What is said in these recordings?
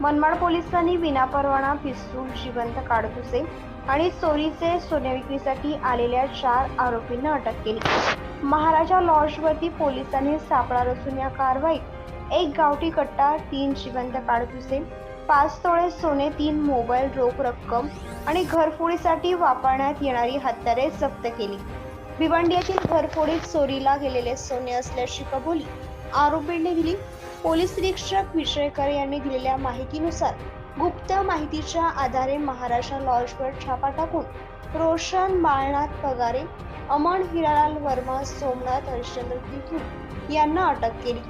मनमाड पोलिसांनी विनापरवाना पिस्तूल जिवंत काडतुसे आणि चोरीचे सोने विक्रीसाठी आलेल्या चार आरोपींना अटक केली. महाराजा लॉजवरती पोलिसांनी सापळा रचून या कारवाईत एक गावठी कट्टा तीन जिवंत काडतुसे पाच तोळे सोने तीन मोबाईल रोख रक्कम आणि घरफोडीसाठी वापरण्यात येणारी हत्यारे जप्त केली. भिवंडी येथील घरफोडीत चोरीला गेलेले सोने असल्याची कबुली आरोपींनी दिली. पोलीस निरीक्षक विजयकर यांनी दिलेल्या माहितीनुसार गुप्त माहितीच्या आधारे महाराष्ट्र लॉजवर छापा टाकून रोशन बाळनाथ पगारे अमन हिरालाल वर्मा सोमनाथ हरिश्चंद्र तिथून यांना अटक केली.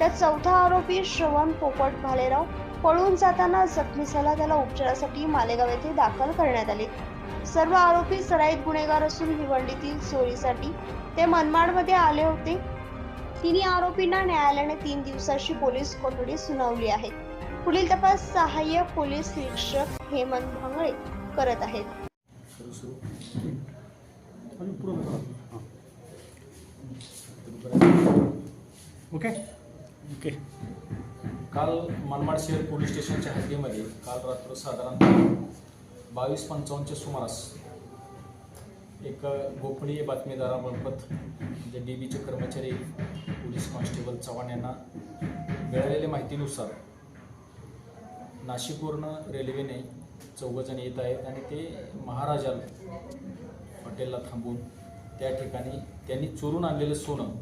तर चौथा आरोपी श्रवण पोपट भालेराव पळून जाताना जखमी झाला. त्याला उपचारासाठी मालेगाव येथे दाखल करण्यात आले. सर्व आरोपी सराईत गुन्हेगार असून भिवंडीतील चोरीसाठी ते मनमाडमध्ये आले होते. तिन्ही आरोपींना न्यायालयाने तीन दिवसाची पोलीस कोठडी सुनावली आहे पुढील तपास सहाय्यक पोलीस निरीक्षक हेमंत भांगळे करत आहेत. हां. ओके ओके काल मनमाड शहर पोलीस स्टेशनच्या हद्दीमध्ये काल रात्र साधारणतः बावीस पंचावन्नच्या सुमारास एक गोपनीय बातमीदारामार्फत जे डी बीचे कर्मचारी पोलीस कॉन्स्टेबल चव्हाण यांना मिळालेल्या माहितीनुसार नाशिकवरनं रेल्वेने चौघजण येत आहेत आणि ते महाराजा हॉटेलला थांबून त्या ठिकाणी त्यांनी चोरून आणलेलं सोनं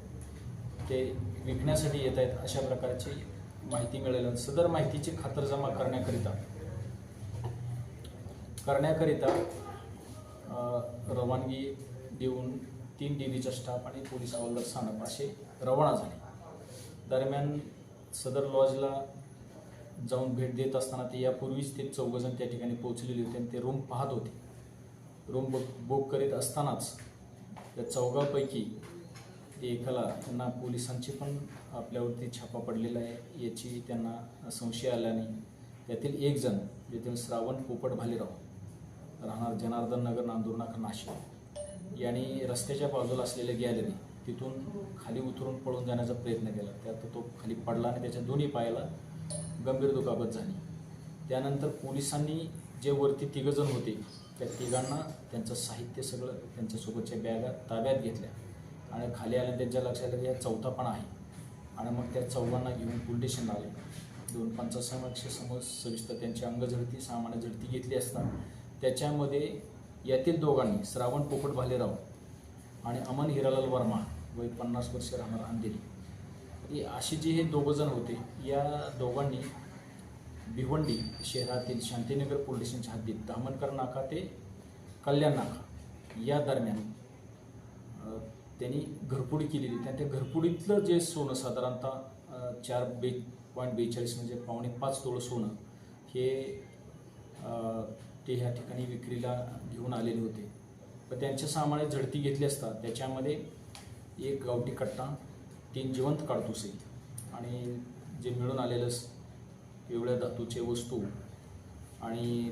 ते विकण्यासाठी येत आहेत अशा प्रकारची माहिती मिळाली सदर माहितीची खातरजमा करण्याकरिता करण्याकरिता रवानगी देऊन तीन डी बीचा स्टाफ आणि पोलीस हवालदार स्थानक असे रवाना झाले. दरम्यान सदर लॉजला जाऊन भेट देत असताना ते यापूर्वीच ते चौघजण त्या ठिकाणी पोहोचलेले होते आणि ते रूम पाहत होते. रूम बुक बुक करीत असतानाच त्या चौघापैकी एकाला त्यांना पोलिसांची पण आपल्यावरती छापा पडलेला आहे. याची त्यांना संशय आल्याने त्यातील एक जण म्हणजे जेथील श्रावण पोपट भालेराव राहणार जनार्दन नगर नांदुरनाक नाशिक. यांनी रस्त्याच्या बाजूला असलेल्या गॅलरी तिथून खाली उतरून पळून जाण्याचा प्रयत्न केला. त्यात तो खाली पडला आणि त्याच्या दोन्ही पायाला गंभीर दुखापत झाली. त्यानंतर पोलिसांनी जे वरती तिघंजण होते त्या तिघांना त्यांचं साहित्य सगळं त्यांच्यासोबतच्या बॅगा ताब्यात घेतल्या. आणि खाली आल्या त्यांच्या लक्षात आलं की हा चौथा पण आहे. आणि मग त्या चौघांना घेऊन पोलीस स्टेशनला आले. दोन पंचासमक्ष समोर सविस्तर त्यांची अंगझडती सामान्य झडती घेतली असता त्याच्यामध्ये यातील दोघांनी श्रावण पोपट भालेराव आणि अमन हिरालाल वर्मा वय पन्नास वर्ष राहणार अंधेरी. अशी जी हे दोघंजण होते या दोघांनी भिवंडी शहरातील शांतीनगर पोलीस स्टेशनच्या हद्दीत धामणकर नाका ते कल्याण नाका या दरम्यान त्यांनी घरपुडी केलेली. त्या त्या घरपुडीतलं जे सोनं साधारणतः चार बे पॉईंट बेचाळीस म्हणजे पावणे पाच तोळं सोनं हे ते ह्या ठिकाणी विक्रीला घेऊन आलेले होते. व त्यांच्या सामाने झडती घेतली असता त्याच्यामध्ये एक गावठी कट्टा तीन जिवंत काडतुसे आणि जे मिळून आलेलं स- पिवळ्या धातूचे वस्तू आणि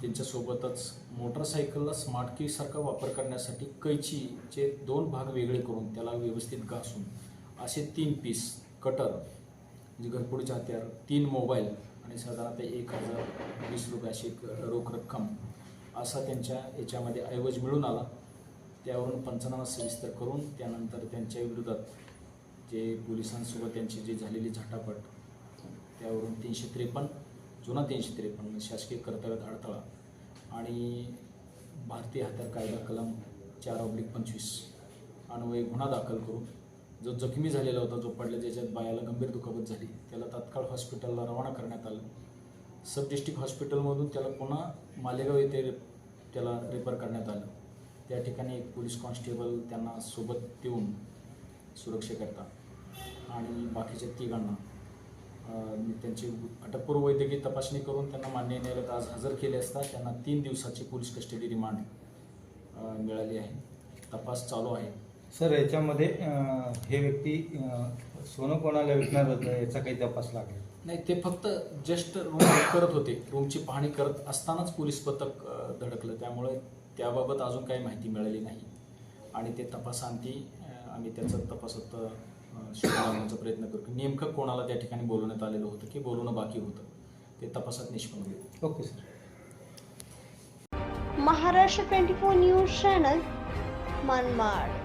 त्यांच्यासोबतच मोटरसायकलला स्मार्ट कीसारखा वापर करण्यासाठी कैचीचे दोन भाग वेगळे करून त्याला व्यवस्थित घासून असे तीन पीस कटर म्हणजे घरपोडीचे हत्यार तीन मोबाईल आणि साधारणतः एक हजार वीस रुपये अशी एक रोख रक्कम असा त्यांच्या याच्यामध्ये ऐवज मिळून आला. त्यावरून पंचनामा सविस्तर करून त्यानंतर त्यांच्या विरोधात जे पोलिसांसोबत त्यांची जी झालेली झटापट त्यावरून तीनशे त्रेपन्न जुना तीनशे त्रेपन्न शासकीय कर्तव्यात अडथळा आणि भारतीय हत्यार कायदा कलम चार ऑब्लिक पंचवीस अन्वये गुन्हा दाखल करून जो जखमी झालेला होता जो पडला ज्याच्यात बायाला गंभीर दुखापत झाली त्याला तात्काळ हॉस्पिटलला रवाना करण्यात आलं. सब डिस्ट्रिक्ट हॉस्पिटलमधून त्याला पुन्हा मालेगाव येथे त्याला रेफर करण्यात आलं. त्या ठिकाणी एक पोलीस कॉन्स्टेबल त्यांना सोबत देऊन सुरक्षेकरता आणि बाकीच्या तिघांना त्यांची अटकपूर्व वैद्यकीय तपासणी करून त्यांना मान्य न्यायालयात आज हजर केले असता त्यांना तीन दिवसाची पोलीस कस्टडी रिमांड मिळाली आहे. तपास चालू आहे. सर याच्यामध्ये हे व्यक्ती सोनं कोणाला विकणार होतं याचा काही तपास लागेल. नाही ते फक्त जस्ट रूम करत होते. रूमची पाहणी करत असतानाच पोलीस पथक धडकलं. त्यामुळे त्याबाबत अजून काही माहिती मिळाली नाही. आणि ते तपासांती आम्ही त्याचा तपासात अ, शोध लावण्याचा प्रयत्न करू की नेमकं कोणाला त्या ठिकाणी बोलवण्यात आलेलं होतं की बोलवणं बाकी होतं ते तपासात निष्पन्न होईल. Okay sir. Maharashtra twenty four news channel Manmad.